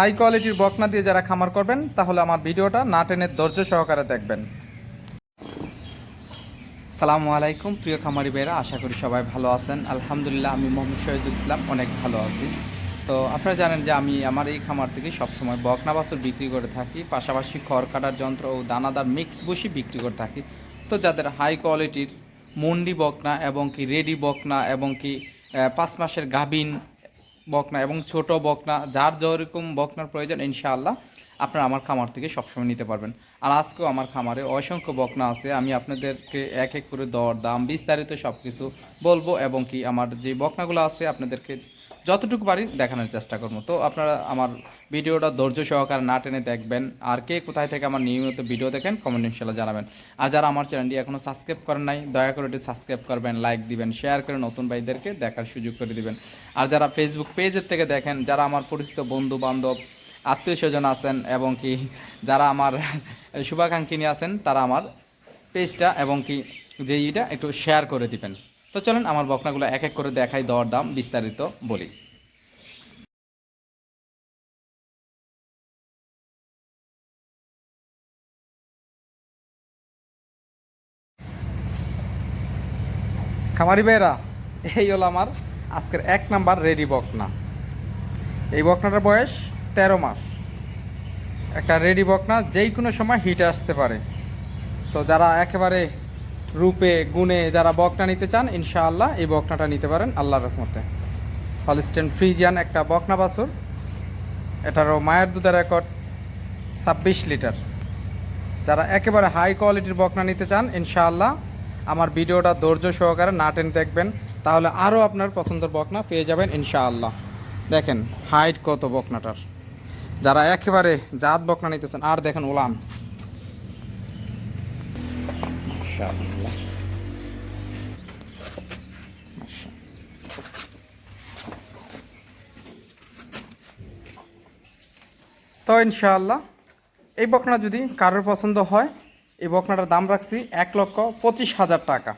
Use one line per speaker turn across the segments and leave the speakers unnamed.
High কোয়ালিটির বকনা দিয়ে যারা খামার করবেন, তাহলে আমার ভিডিওটা না টেনে ধৈর্য সহকারে দেখবেন। সালামু আলাইকুম, প্রিয় খামারি ভাইরা আশা করি সবাই ভালো আছেন। আলহামদুলিল্লাহ, আমি মোহাম্মদ শহীদুল ইসলাম, অনেক ভালো আছি। তো আপনারা জানেন যে আমি আমার এই খামার থেকে সবসময় বকনা বাছুর বিক্রি করে থাকি, পাশাপাশি খড় কাটার যন্ত্র ও দানাদার মিক্স বসি বিক্রি করে থাকি। তো যাদের হাই কোয়ালিটির মন্ডি বকনা এবং কি রেডি বকনা এবং কি পাঁচ মাসের গাভিন বকনা এবং ছোট বকনা, যার যেরকম বকনার প্রয়োজন, ইনশাআল্লাহ আপনারা আমার খামার থেকে সবসময় নিতে পারবেন। আর আজকেও আমার খামারে অসংখ্য বকনা আছে। আমি আপনাদেরকে এক এক করে দর, দাম বিস্তারিত সব কিছু বলব এবং কি আমার যে বকনাগুলো আছে আপনাদেরকে যতটুকু পারি দেখানোর চেষ্টা করব। তো আপনারা আমার ভিডিওটা ধৈর্য সহকারে না টেনে দেখবেন। আর কে কোথায় থেকে আমার নিয়মিত ভিডিও দেখেন কমেন্ট ইনশাল্লাহ জানাবেন। আর যারা আমার চ্যানেলটি এখনও সাবস্ক্রাইব করেন নাই, দয়া করে এটি সাবস্ক্রাইব করবেন লাইক দিবেন শেয়ার করে নতুন ভাইদেরকে দেখার সুযোগ করে দিবেন। আর যারা ফেসবুক পেজের থেকে দেখেন, যারা আমার পরিচিত বন্ধু বান্ধব আত্মীয় স্বজন আছেন এবং কি যারা আমার শুভাকাঙ্ক্ষিনী আছেন, তারা আমার পেজটা এবং কি যে ইটা একটু শেয়ার করে দিবেন। তো চলেন আমার বকনাগুলো এক এক করে দেখাই দর দাম বিস্তারিত বলি। খামারি ভাইরা এই হলো আমার আজকের এক নাম্বার রেডি বকনা। এই বকনাটার বয়স তেরো মাস। একটা রেডি বকনা যেই কোনো সময় হিটে আসতে পারে। তো যারা একেবারে রূপে, গুণে যারা বকনা নিতে চান, ইনশাআল্লাহ এই বকনাটা নিতে পারেন আল্লাহর রহমতে। হলিস্টেন ফ্রিজিয়ান একটা বকনা বাছুর। এটারও মায়ের দুধের রেকর্ড ছাব্বিশ লিটার। যারা একেবারে হাই কোয়ালিটির বকনা নিতে চান, ইনশাআল্লাহ আমার ভিডিওটা ধৈর্য সহকারে না টেনে দেখবেন, তাহলে আরও আপনার পছন্দের বকনা পেয়ে যাবেন, ইনশাআল্লাহ। দেখেন হাইট কত বকনাটার। যারা একেবারে জাত বকনা নিতেছেন আর দেখেন উলান মাশাআল্লাহ। মাশা- তো ইনশাআল্লাহ, এই বকনা যদি কারোর পছন্দ হয়, এই বকনাটার দাম রাখছি এক লক্ষ পঁচিশ হাজার টাকা।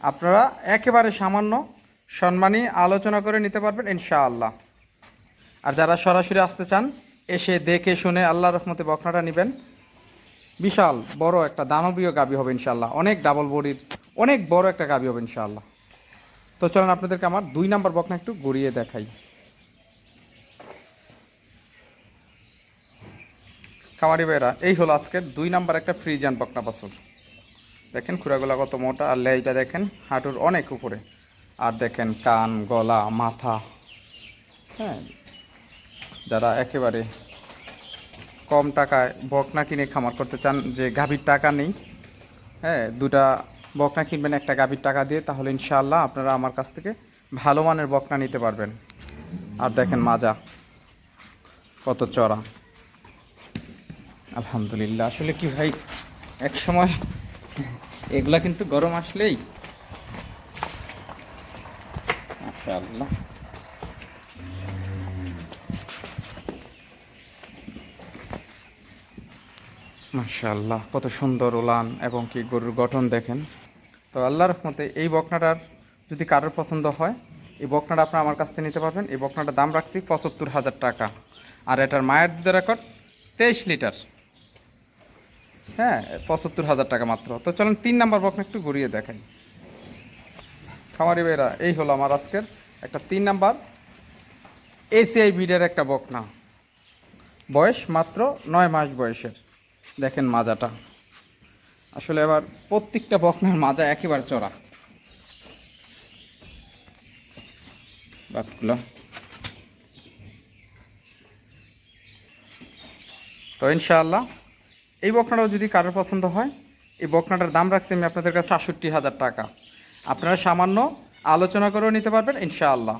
আপনারা একেবারে সামান্য সম্মানী আলোচনা করে নিতে পারবেন ইনশাআল্লাহ। আর যারা সরাসরি আসতে চান, এসে দেখে শুনে আল্লাহ রহমতে বকনাটা নেবেন। বিশাল বড় একটা দানবীয় গাবি হবে ইনশাল্লাহ অনেক ডাবল বডির অনেক বড় একটা গাবি হবে ইনশাল্লাহ তো চলেন আপনাদেরকে আমার দুই নাম্বার বকনা একটু গড়িয়ে দেখাই। খামারি ভাইরা এই হলো আজকের দুই নাম্বার একটা ফ্রিজান বকনা বাছুর। দেখেন খুঁড়াগুলা কত মোটা, আর লেজটা দেখেন হাঁটুর অনেক উপরে। আর দেখেন কান, গলা, মাথা হ্যাঁ যারা একেবারে কম টাকায় বকনা কিনে খামার করতে চান যে গাভীর টাকা নেই হ্যাঁ দুটা বকনা কিনবেন, একটা গাভীর টাকা দিয়ে, তাহলে ইনশাআল্লাহ আপনারা আমার কাছ থেকে ভালো মানের বকনা নিতে পারবেন। আর দেখেন মাজা, কত চড়া। আলহামদুলিল্লাহ, আসলে কি ভাই, এক সময় এগুলা কিন্তু গরম আসলেই, মাশাআল্লাহ। মাশাআল্লাহ, কত সুন্দর ওলান এবং কি গরুর গঠন দেখেন। তো আল্লাহর রহমতে এই বকনাটার যদি কারোর পছন্দ হয়, এই বকনাটা আপনারা আমার কাছ থেকে নিতে পারবেন। এই বকনাটার দাম রাখছি পঁচাত্তর হাজার টাকা। আর এটার মায়ের দুধের রেকর্ড তেইশ লিটার। হ্যাঁ পঁচাত্তর হাজার টাকা মাত্র। তো চলুন তিন নাম্বার বকনা একটু ঘুরিয়ে দেখাই। খামারি ভাইরা এই হলো আমার আজকের একটা তিন নাম্বার এসিআই বিডের একটা বকনা। বয়স মাত্র নয় মাস বয়সের। দেখেন মাজাটা। আসলে এবার প্রত্যেকটা বকনার মাজা একেবারে চড়া। বাকগুলো তো ইনশাআল্লাহ, এই বকনাটাও যদি কারোর পছন্দ হয়, এই বকনাটার দাম রাখছি আমি আপনাদের কাছে আষট্টি হাজার টাকা। আপনারা সামান্য আলোচনা করেও নিতে পারবেন ইনশাআল্লাহ।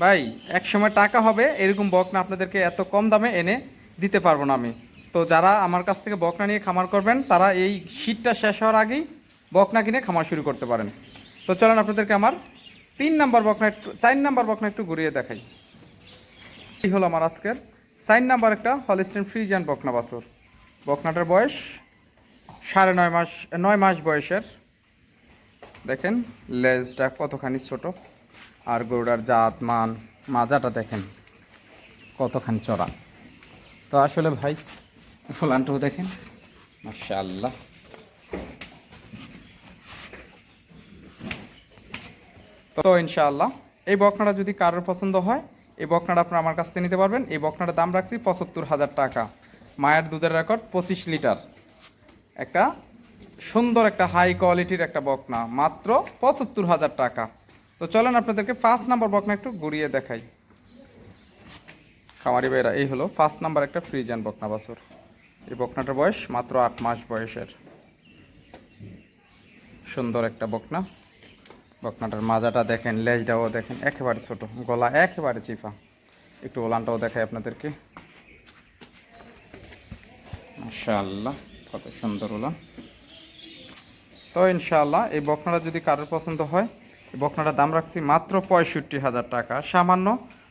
ভাই এক সময় টাকা হবে, এরকম বকনা আপনাদেরকে এত কম দামে এনে দিতে পারব না আমি। তো যারা আমার কাছ থেকে বকনা নিয়ে খামার করবেন, তারা এই শীতটা শেষ হওয়ার আগেই বকনা কিনে খামার শুরু করতে পারেন। তো চলেন আপনাদেরকে আমার তিন নাম্বার বকনা একটু, চার নাম্বার বকনা একটু ঘুরিয়ে দেখাই। এই হলো আমার আজকের চার নাম্বার একটা হলিস্টেন ফ্রিজিয়ান বকনা বাছুর। বকনাটার বয়স সাড়ে নয় মাস নয় মাস বয়সের। দেখেন, লেজটা কতখানি ছোট আর গরুটার জাত, মান, মাজাটা দেখেন কতখানি চড়া। তো আসলে ভাই ফুলানটাও দেখেন। মাশাআল্লাহ। তো ইনশাআল্লাহ, এই বকনাটা যদি কারোর পছন্দ হয়, এই বকনাটা আপনারা আমার কাছ থেকে নিতে পারবেন। এই বকনাটার দাম রাখছি পঁচাত্তর হাজার টাকা। মায়ের দুধের রেকর্ড পঁচিশ লিটার। একটা সুন্দর একটা হাই কোয়ালিটির একটা বকনা, মাত্র পঁচাত্তর হাজার টাকা। তো চলেন আপনাদেরকে পাঁচ নাম্বার বকনা একটু ঘুরিয়ে দেখাই। খামারি ভাইরা, এই হলো পাঁচ নাম্বার একটা ফ্রিজান বকনা বাছুর। এই বকনাটার বয়স মাত্র আট মাস বয়সের। সুন্দর একটা বকনা। বকনাটার মাজাটা দেখেন, লেজটাও দেখেন, একেবারে ছোট। গলা একেবারে চিপা। একটু ওলানটাও দেখাই আপনাদেরকে। মাশাআল্লাহ, কত সুন্দর ওলান। তো ইনশাআল্লাহ, এই বকনাটা যদি কারোর পছন্দ হয়, এই বকনাটার দাম রাখছি মাত্র পঁয়ষট্টি হাজার টাকা। সামান্য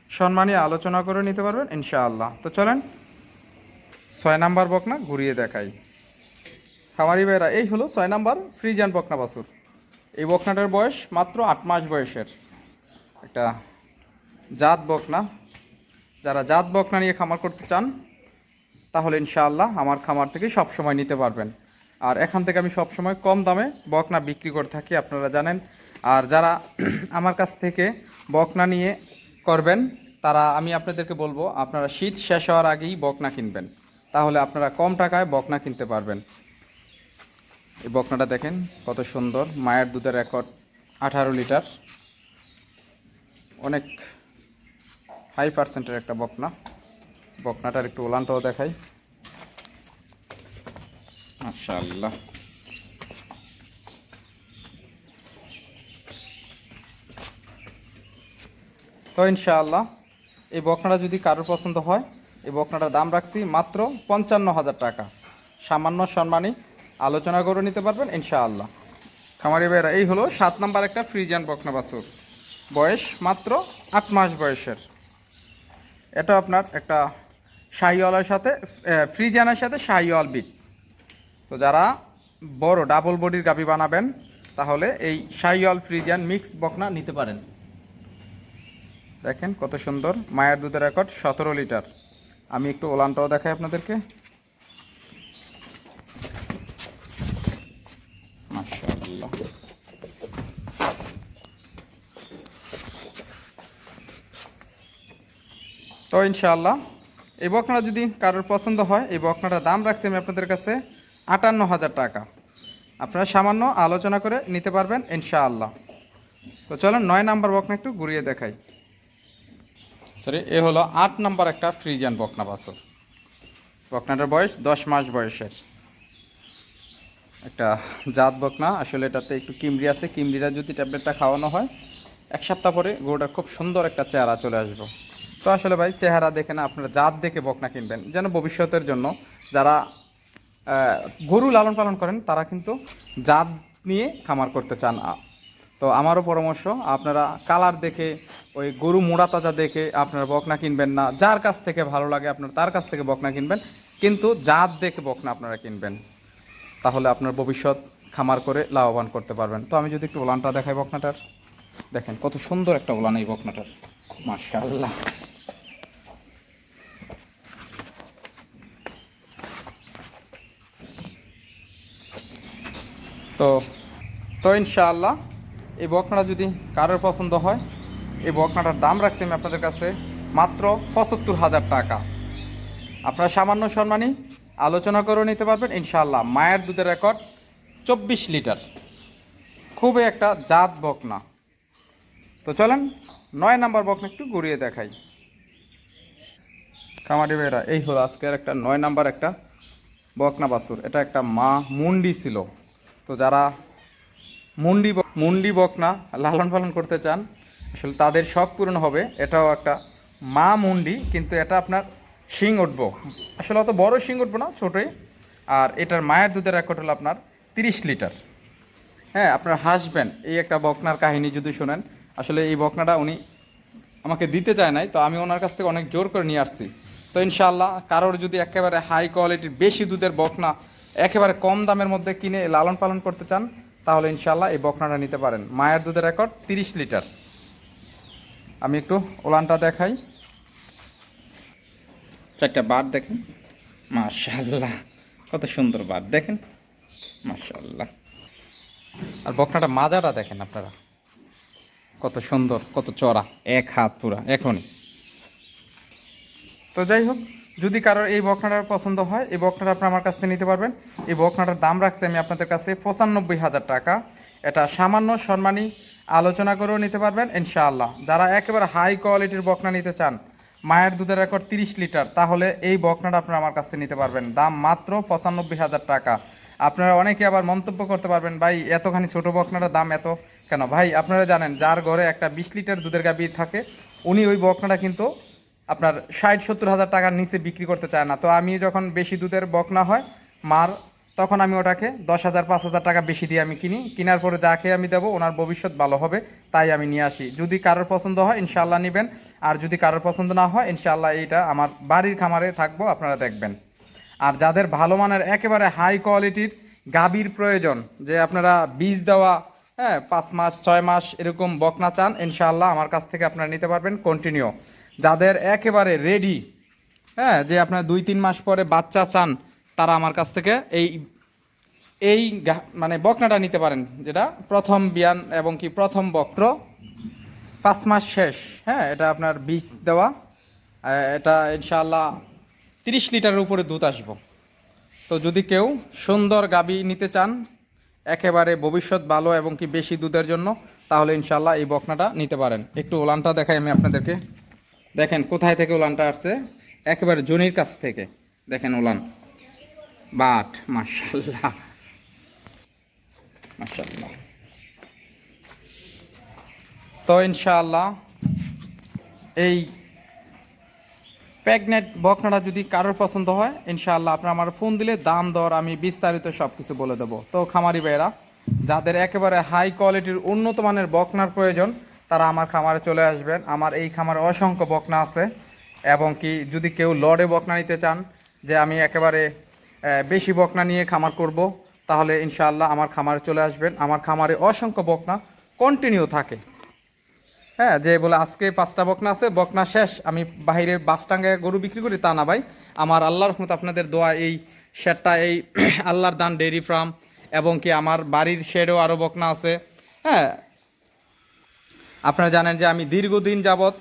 সম্মানী আলোচনা করে নিতে পারবেন ইনশাআল্লাহ। তো চলেন ছয় নাম্বার বকনা, ঘুরিয়ে দেখাই। খামারি ভাইরা এই হলো ছয় নাম্বার ফ্রিজান বকনা বাসুর এই বকনাটার বয়স মাত্র আট মাস বয়সের। একটা জাত বকনা। যারা জাত বকনা নিয়ে খামার করতে চান, তাহলে ইনশাআল্লাহ আমার খামার থেকে সব সময় নিতে পারবেন। আর এখান থেকে আমি সব সময় কম দামে বকনা বিক্রি করে থাকি, আপনারা জানেন। আর যারা আমার কাছ থেকে বকনা নিয়ে করবেন, তারা, আমি আপনাদেরকে বলব, আপনারা শীত শেষ হওয়ার আগেই বকনা কিনবেন। তাহলে আপনারা কম টাকায় বকনা কিনতে পারবেন। এই বকনাটা দেখেন, কত সুন্দর। মায়ের দুধের রেকর্ড আঠারো লিটার। অনেক হাই পার্সেন্টের একটা বকনা। বকনাটার একটু ওলানটাও দেখাই। মাশাআল্লাহ। তো ইনশাআল্লাহ, এই বকনাটা যদি কারোর পছন্দ হয় এই বকনাটার দাম রাখছি মাত্র পঞ্চান্ন হাজার টাকা। সামান্য সম্মানী আলোচনা করে নিতে পারবেন, ইনশাআল্লাহ। খামারি ভাইরা এই হলো সাত নাম্বার একটা ফ্রিজিয়ান বকনা বাছুর। বয়স মাত্র আট মাস বয়সের। এটা আপনার একটা শাহিওয়ালের সাথে ফ্রিজিয়ানের সাথে শাহিওয়াল বিট। তো যারা বড় ডাবল বডির গাবি বানাবেন, তাহলে এই শাহিওয়াল ফ্রিজিয়ান মিক্স বকনা নিতে পারেন। দেখেন কত সুন্দর, মায়ের দুধের রেকর্ড, সতেরো লিটার। আমি একটু ওলানটাও দেখাই আপনাদেরকে। তো ইনশাআল্লাহ, এই বকনাটা যদি কারোর পছন্দ হয়, এই বকনাটার দাম রাখছি আমি আপনাদের কাছে আটান্ন হাজার টাকা। আপনারা সামান্য আলোচনা করে নিতে পারবেন ইনশাআল্লাহ। তো চলেন নয় নাম্বার বকনা একটু ঘুরিয়ে দেখাই। সরি এ হলো আট নাম্বার একটা ফ্রিজিয়ান বকনা বাছর। বকনাটার বয়স দশ মাস বয়সের। একটা জাত বকনা, আসলে এটাতে একটু কিমড়ি আছে কিমড়িটা যদি ট্যাবলেটটা খাওয়ানো হয়, এক সপ্তাহ পরে গরুটার খুব সুন্দর একটা চেহারা চলে আসবে। তো আসলে ভাই, চেহারা দেখে না, আপনারা জাত দেখে বকনা কিনবেন। যেন ভবিষ্যতের জন্য যারা গরু লালন পালন করেন, তারা কিন্তু জাত নিয়ে খামার করতে চান। তো আমারও পরামর্শ, আপনারা কালার দেখে, ওই গরু মোড়া তাজা দেখে আপনারা বকনা কিনবেন না। যার কাছ থেকে ভালো লাগে আপনার, তার কাছ থেকে বকনা কিনবেন। কিন্তু জাত দেখে বকনা আপনারা কিনবেন। তাহলে আপনার ভবিষ্যৎ খামার করে লাভবান করতে পারবেন। তো আমি যদি একটু ওলানটা দেখাই বকনাটার। দেখেন, কত সুন্দর একটা ওলান এই বকনাটার। মাশাআল্লাহ। তো তো ইনশাআল্লাহ এই বকনাটা যদি কারোর পছন্দ হয়, এই বকনাটার দাম রাখছি আমি আপনাদের কাছে মাত্র পঁচাত্তর হাজার টাকা। আপনারা সামান্য সম্মানী আলোচনা করে নিতে পারবেন, ইনশাআল্লাহ মায়ের দুধের রেকর্ড চব্বিশ লিটার। খুবই একটা জাত বকনা। তো চলেন, নয় নাম্বার বকনা একটু ঘুরিয়ে দেখাই। কামারি ভাইরা, এই হলো আজকের একটা নয় নাম্বার একটা বকনা বাছুর। এটা একটা মা মুন্ডি ছিল। তো যারা মুন্ডি মুন্ডি বকনা লালন পালন করতে চান, আসলে তাদের শখ পূরণ হবে। এটাও একটা মা মুন্ডি, কিন্তু এটা আপনার শিং উঠব। আসলে অত বড় শিং উঠবো না, ছোটোই। আর এটার মায়ের দুধের রেকর্ড হলো আপনার তিরিশ লিটার। হ্যাঁ আপনার হাসবেন, এই একটা বকনার কাহিনী যদি শোনেন। আসলে এই বকনাটা উনি আমাকে দিতে চায় নাই, তো আমি ওনার কাছ থেকে অনেক জোর করে নিয়ে আসছি। তো ইনশাল্লাহ কারোর যদি একেবারে হাই কোয়ালিটির বেশি দুধের বকনা একেবারে কম দামের মধ্যে কিনে লালন পালন করতে চান তাহলে ইনশাল্লাহ এই বকনাটা নিতে পারেন। মায়ের দুধের রেকর্ড তিরিশ লিটার। আমি একটু ওলানটা দেখাই। চারটা বার দেখেন। মাশাল্লাহ কত সুন্দর বার দেখেন। মাশাল্লাহ আর বকনাটা মাজাটা দেখেন আপনারা। কত সুন্দর, কত চড়া। এক হাত পুরা, এখনই। তো যাই হোক যদি কারোর এই বকনাটার পছন্দ হয়, এই বকনাটা আপনি আমার কাছ থেকে নিতে পারবেন। এই বকনাটার দাম রাখছি আমি আপনাদের কাছে পঁচানব্বই হাজার টাকা। এটা সামান্য সম্মানী আলোচনা করেও নিতে পারবেন, ইনশাআল্লাহ। যারা একেবারে হাই কোয়ালিটির বকনা নিতে চান, মায়ের দুধের রেকর্ড তিরিশ লিটার, তাহলে এই বকনাটা আপনারা আমার কাছ থেকে নিতে পারবেন। দাম মাত্র পঁচানব্বই হাজার টাকা। আপনারা অনেকে আবার মন্তব্য করতে পারবেন, ভাই, এতখানি ছোট বকনাটার দাম এত কেন? ভাই, আপনারা জানেন, যার ঘরে একটা বিশ লিটার দুধের গাবি থাকে, উনি ওই বকনাটা কিন্তু আপনার ষাট, সত্তর হাজার টাকার নিচে বিক্রি করতে চায় না। তো আমি যখন বেশি দুধের বকনা হয়, মার, তখন আমি ওটাকে দশ হাজার, পাঁচ হাজার টাকা বেশি দিয়ে আমি কিনি। কেনার পরে যাকে আমি দেবো, ওনার ভবিষ্যৎ ভালো হবে, তাই আমি নিয়ে আসি। যদি কারোর পছন্দ হয় ইনশাল্লাহ নেবেন। আর যদি কারোর পছন্দ না হয় ইনশাল্লাহ এইটা আমার বাড়ির খামারে থাকব, আপনারা দেখবেন। আর যাদের ভালো মানের, একেবারে হাই কোয়ালিটির গাবির প্রয়োজন, যে আপনারা বীজ দেওয়া হ্যাঁ পাঁচ মাস, ছয় মাস এরকম বকনা চান, ইনশাআল্লাহ আমার কাছ থেকে আপনারা নিতে পারবেন কন্টিনিউ যাদের একেবারে রেডি হ্যাঁ যে আপনার দুই, তিন মাস পরে বাচ্চা চান, তারা আমার কাছ থেকে এই এই মানে বকনাটা নিতে পারেন, যেটা প্রথম বিয়ান এবং কি প্রথম বক্ত্র পাঁচ মাস শেষ হ্যাঁ এটা আপনার বীজ দেওয়া এটা ইনশাআল্লাহ তিরিশ লিটারের উপরে দুধ আসব। তো যদি কেউ সুন্দর গাবি নিতে চান, একেবারে ভবিষ্যৎ ভালো এবং কি বেশি দুধের জন্য, তাহলে ইনশাল্লাহ এই বকনাটা নিতে পারেন। একটু ওলানটা দেখাই আমি আপনাদেরকে। দেখেন, কোথায় থেকে ওলানটা আসছে? একেবারে জনির কাছ থেকে। দেখেন ওলান বাট মাশাল্লাহ মাশাল্লাহ তো ইনশাআল্লাহ, এই প্যাগনেট বকনাটা যদি কারোর পছন্দ হয়, ইনশাআল্লাহ আপনার আমার ফোন দিলে দাম, দর, আমি বিস্তারিত সব কিছু বলে দেবো। তো খামারি ভাইয়েরা, যাদের একেবারে হাই কোয়ালিটির উন্নত মানের বকনার প্রয়োজন তারা আমার খামারে চলে আসবেন। আমার এই খামারে অসংখ্য বকনা আছে এবং কি যদি কেউ লড়ে বকনা নিতে চান যে আমি একেবারে বেশি বকনা নিয়ে খামার করব, তাহলে ইনশাআল্লাহ আমার খামারে চলে আসবেন। আমার খামারে অসংখ্য বকনা কন্টিনিউ থাকে। হ্যাঁ যে বলে আজকে পাঁচটা বকনা আছে, বকনা শেষ। আমি বাইরে বাসটাঙ্গায় গরু বিক্রি করি, তা না ভাই। আমার আল্লাহর রহমত আপনাদের দোয়া, এই শেডটা, এই আল্লাহর দান ডেইরি ফার্ম এবং কি আমার বাড়ির শেডও আরও বকনা আছে। হ্যাঁ আপনারা জানেন যে আমি দীর্ঘদিন যাবৎ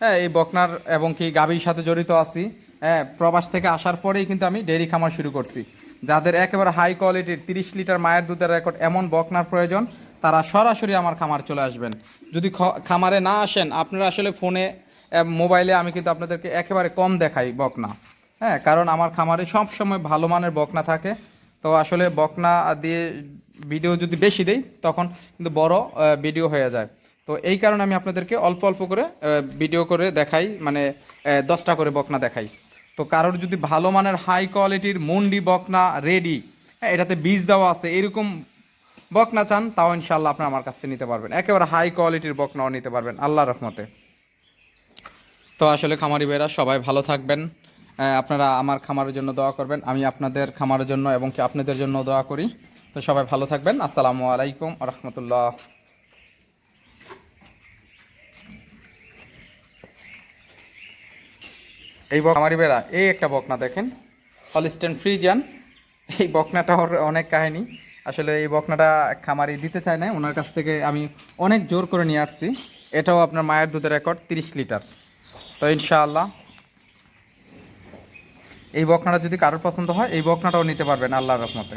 হ্যাঁ এই বকনার এবং কি গাভীর সাথে জড়িত আছি। হ্যাঁ প্রবাস থেকে আসার পরেই কিন্তু আমি ডেইরি খামার শুরু করছি। যাদের একেবারে হাই কোয়ালিটির তিরিশ লিটার মায়ের দুধের রেকর্ড এমন বকনার প্রয়োজন, তারা সরাসরি আমার খামার চলে আসবেন। যদি খামারে না আসেন, আপনারা আসলে ফোনে মোবাইলে আমি কিন্তু আপনাদেরকে একেবারে কম দেখাই বকনা। হ্যাঁ কারণ আমার খামারে সব সময় ভালো মানের বকনা থাকে। তো আসলে বকনা দিয়ে ভিডিও যদি বেশি দেই, তখন কিন্তু বড় ভিডিও হয়ে যায়। তো এই কারণে আমি আপনাদেরকে অল্প অল্প করে ভিডিও করে দেখাই মানে দশটা করে বকনা দেখাই। তো কারোর যদি ভালো মানের হাই কোয়ালিটির মুন্ডি বকনা রেডি হ্যাঁ এটাতে বীজ দেওয়া আছে, এরকম বকনা চান, তাও ইনশাল্লাহ আপনি আমার কাছ থেকে নিতে পারবেন। একেবারে হাই কোয়ালিটির বকনাও নিতে পারবেন আল্লাহ রহমতে। তো আসলে খামারি ভাইরা সবাই ভালো থাকবেন। আপনারা আমার খামারের জন্য দোয়া করবেন, আমি আপনাদের খামারের জন্য এবং কি আপনাদের জন্য দোয়া করি। তো সবাই ভালো থাকবেন, আসসালামু আলাইকুম রহমতুল্লাহ। এই বক খামারি ভাইরা এই একটা বকনা দেখেন। হলিস্টেন ফ্রিজিয়ান এই বকনাটা ওর অনেক কাহিনী। আসলে এই বকনাটা খামারি দিতে চায় না ওনার কাছ থেকে আমি অনেক জোর করে নিয়ে আসছি। এটাও আপনার মায়ের দুধের রেকর্ড, তিরিশ লিটার। তো ইনশাআল্লাহ। এই বকনাটা যদি কারোর পছন্দ হয়, এই বকনাটাও নিতে পারবেন আল্লাহর রহমতে।